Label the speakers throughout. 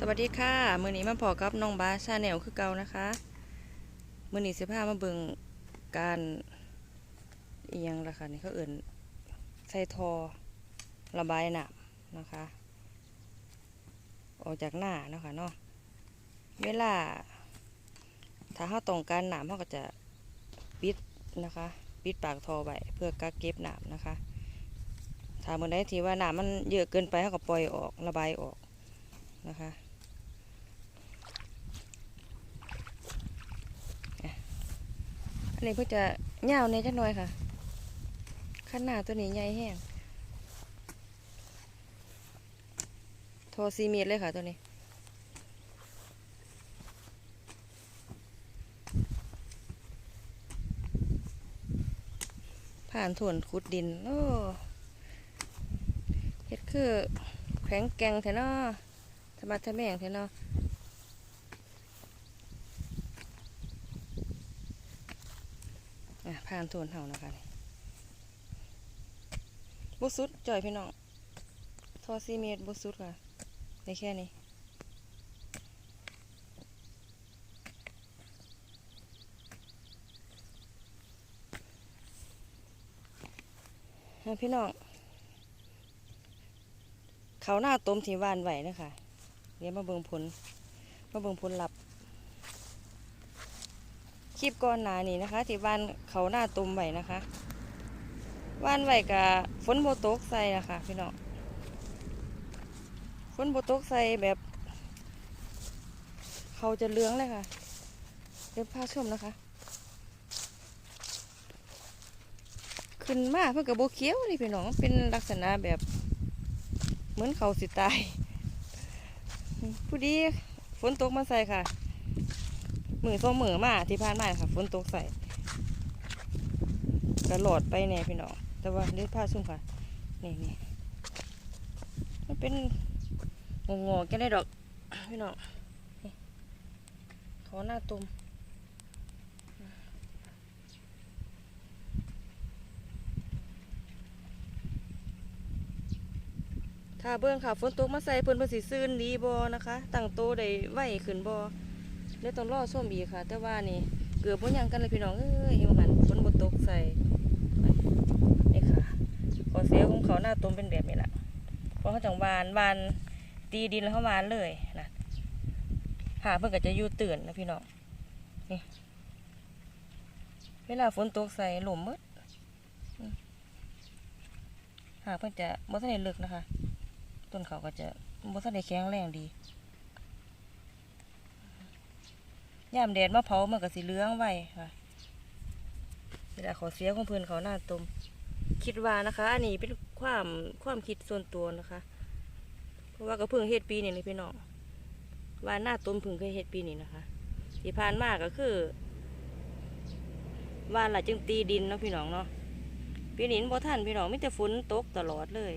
Speaker 1: สวัสดีค่ะ มือนี้มาพอกับน้องบาชาแนลคือเก่านะคะ มือนี้สิพามาเบิงการอียังล่ะค่ะนี่เขาเอิ่นใส่ทอระบายน้ำนะคะ ออกจากหน้านะคะเนาะเวลา ถ้าเราต้องการน้ำเราก็จะปิดนะคะ ปิดปากทอไว้เพื่อกักเก็บน้ำนะคะ ถ้าเมื่อใดที่ว่าน้ำมันเยอะเกินไปเราก็ปล่อยออกระบายออกนะคะ อันนี้เพื่อจะเงาในจักหน่อยค่ะขนาดตัวนี้ใหญ่แห้งโทซีเมตรเลยค่ะตัวนี้ผ่านถวนขุดดิน โอ้เฮ็ดคือแข็งแกงแท้เนาะธรรมะทะแม่งแท้เนาะ อะผ่านโซนเห่านะคะนี่บสุดจ่อยพี่น้องทอซีเมตรบุสุดค่ะในแค่นี้พี่น้อง เขาหน้าต้มที่วานไหวนะคะเดี๋ยวมาเบิ่งผล มาเบิ่งผลลัพธ์ คลิปก่อนหน้านี้นะคะ ที่บ้านเขาหน้าตุมไว้นะคะว่านไว้กับฝนโบตกใส่นะคะพี่น้องฝนโบตกใส่แบบ เขาจะเหลื้องเลยค่ะเดี๋ยวพาชมนะคะ ขึ้นมาเพื่อกับโบเขียวนี่พี่น้องเป็นลักษณะแบบ เหมือนเขาสิตายผู้ดีฝนตกมาใส่ค่ะ มือสองมือมาที่ผ่านมาค่ะฝนตกใส่กระโหลดไปเนี่ยพี่น้องแต่ว่าเดี๋ยวผ้าซุ่มค่ะนี่นี่มันเป็นงงๆแกันได้ดอกพี่น้องขอหน้าตุ่มถ้าเบิ่งค่ะฝนตกมาใส่เพิ่นเพิ่นสิซื่นดีบ่นะคะตั้งโตได้ไหวขึ้นบ่ เดี๋ยวต้องรอส้มอีกค่ะ แต่ว่านี่เกือบบ่ยังกันเลยพี่น้องเอ้ยอหันฝนบ่ตกใส่นี่ค่ะขอเสียของเขาหน้าตมเป็นแบบนี้แหละเพราะเขาจังวานวานตีดินแล้วเขาวานเลยนะหาเพิ่นก็จะยู่ตื่นนะพี่น้องนี่เวลาฝนตกใส่หลุมมืดหาเพิ่นจะบ่ทันได้ลึกนะคะ ต้นเขาก็จะบ่ทันแข็งแรงดี ยามแดดมาเผามันก็สิเหลืองไว้ค่ะเวลาขอเสียของเพื่อนเขาหน้าตมคิดว่านะคะ อันนี้เป็นความความคิดส่วนตัวนะคะ เพราะว่าก็เพิ่งเฮ็ดปีนี้เลยพี่น้องว่าหน้าต้มเพิ่งเคยเฮ็ดปีนี้นะคะที่ผ่านมากก็คือว่าหละจึงตีดินเนาะพี่น้องเนาะปีนี้บ่ทันพี่น้องมีแต่ฝนตกตลอดเลย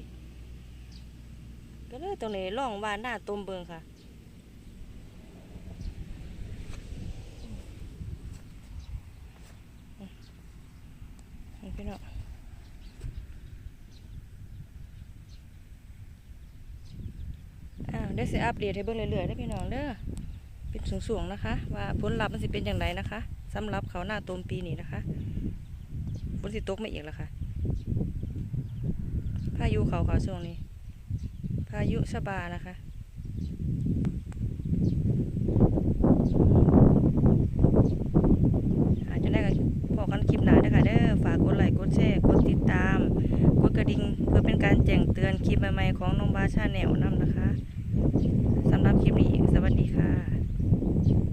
Speaker 1: ก็เลยตรงนี้ล่องว่าหน้าต้มเบิงค่ะ นี่ พี่น้องอ้าวเดี๋ยวสิอัปเดตให้เบิ่งเรื่อยๆได้พี่น้องเด้อเป็นสูงๆนะคะ ว่าผลลัพธ์มันสิเป็นอย่างไรนะคะสำหรับเขาหน้าต้มปีนี้นะคะฝนสิตกไมาอีกแล้วค่ะพายุเขาเขาช่วงนี้ พายุชะบานะคะ อาจจะได้กันพอกันคลิปหน้าเด้อค่ะเด้อฝากกดไลค์กดแชร์กดติดตาม กดก ระดิ่งเพื่อเป็นการแจ้งเตือนคลิปใหม่ๆของน้องบาชาแนลนำนะคะสำหรับคลิปนี้สวัสดีค่ะ